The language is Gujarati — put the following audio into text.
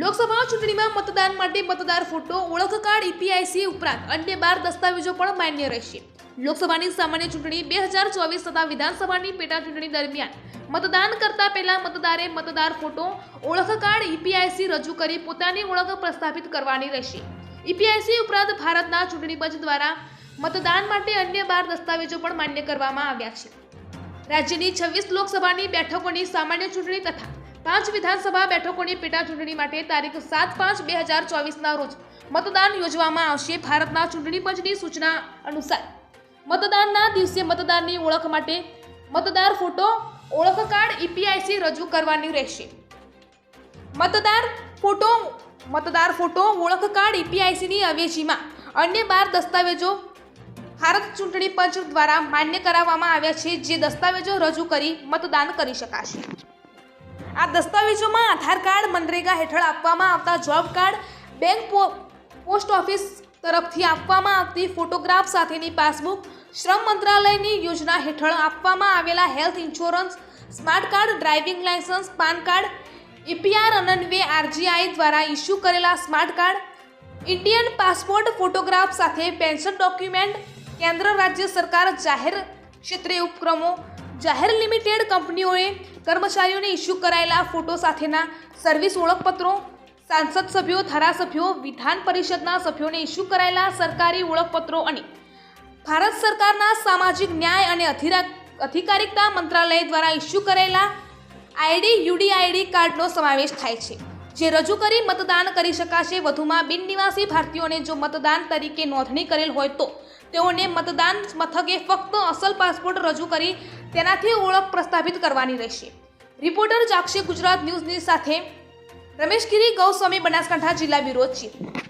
લોકસભા ચૂંટણીમાં મતદાન માટે મતદાર ફોટો, ઓળખ ઈપીઆઈસી ઉપરાંત અન્ય બાર દસ્તાવેજો પણ માન્ય રહેશે. લોકસભાની સામાન્ય ચૂંટણી બે હજાર ચોવીસ તથા વિધાનસભાની પેટા ચૂંટણી દરમિયાન મતદાન કરતા પહેલા મતદારે મતદાર ફોટો, ઓળખ ઈપીઆઈસી રજૂ કરી પોતાની ઓળખ પ્રસ્થાપિત કરવાની રહેશે. ઈપીઆઈસી ઉપરાંત ભારતના ચૂંટણી પંચ દ્વારા મતદાન માટે અન્ય બાર દસ્તાવેજો પણ માન્ય કરવામાં આવ્યા છે. રાજ્યની છવ્વીસ લોકસભાની બેઠકોની સામાન્ય ચૂંટણી તથા પાંચ વિધાનસભા બેઠકોની પેટા ચૂંટણી માટે તારીખ સાત પાંચ બે હજાર ચોવીસના રોજ મતદાન યોજવામાં આવશે. ભારતના ચૂંટણી પંચની સૂચના અનુસાર મતદાનના દિવસે મતદારની ઓળખ માટે મતદાર ફોટો, ઓળખ કાર્ડ ઈપીઆઈસી રજૂ કરવાની રહેશે. મતદાર ફોટો મતદાર ફોટો, ઓળખ કાર્ડ ઈપીઆઈસીની અવેજીમાં અન્ય બાર દસ્તાવેજો ભારત ચૂંટણી પંચ દ્વારા માન્ય કરાવવામાં આવ્યા છે. જે દસ્તાવેજો રજૂ કરી મતદાન કરી શકાશે. આ દસ્તાવેજોમાં આધાર કાર્ડ, મનરેગા હેઠળ આપવામાં આવતા job card, bank post office તરફથી આપવામાં આવતી ફોટોગ્રાફ સાથેની પાસબુક, શ્રમ મંત્રાલયની યોજના હેઠળ આપવામાં આવેલા health insurance, smart card, driving licence PAN card EPR અનન્વે RGI દ્વારા ઇસ્યુ કરેલા smart card, Indian passport photograph સાથે પેન્શન ડોક્યુમેન્ટ, કેન્દ્ર રાજ્ય સરકાર જાહેર ક્ષેત્રે ઉપક્રમો જાહેર લિમિટેડ કંપનીઓએ કર્મચારીઓને ઇસ્યુ કરાયેલા ફોટો સાથેના સર્વિસ ઓળખપત્રો, સાંસદ સભ્યો, ધારાસભ્યો, વિધાન પરિષદના સભ્યોને ઇસ્યુ કરાયેલા સરકારી ઓળખપત્રો અને ભારત સરકારના સામાજિક ન્યાય અને અધિકારિકતા મંત્રાલય દ્વારા ઇસ્યુ કરેલા આઈડી, યુડીઆઈડી કાર્ડનો સમાવેશ થાય છે, જે રજૂ કરી મતદાન કરી શકાશે. વધુમાં બિનનિવાસી ભારતીયોને જો મતદાન તરીકે નોંધણી કરેલ હોય તો તેઓને મતદાન મથકે ફક્ત અસલ પાસપોર્ટ રજૂ કરી તેનાથી ઓળખ પ્રસ્થાપિત કરવાની રહેશે. રિપોર્ટર જાક્ષી ગુજરાત ન્યૂઝની સાથે રમેશગીરી ગૌસ્વામી, બનાસકાંઠા જિલ્લા બ્યુરો ચીફ.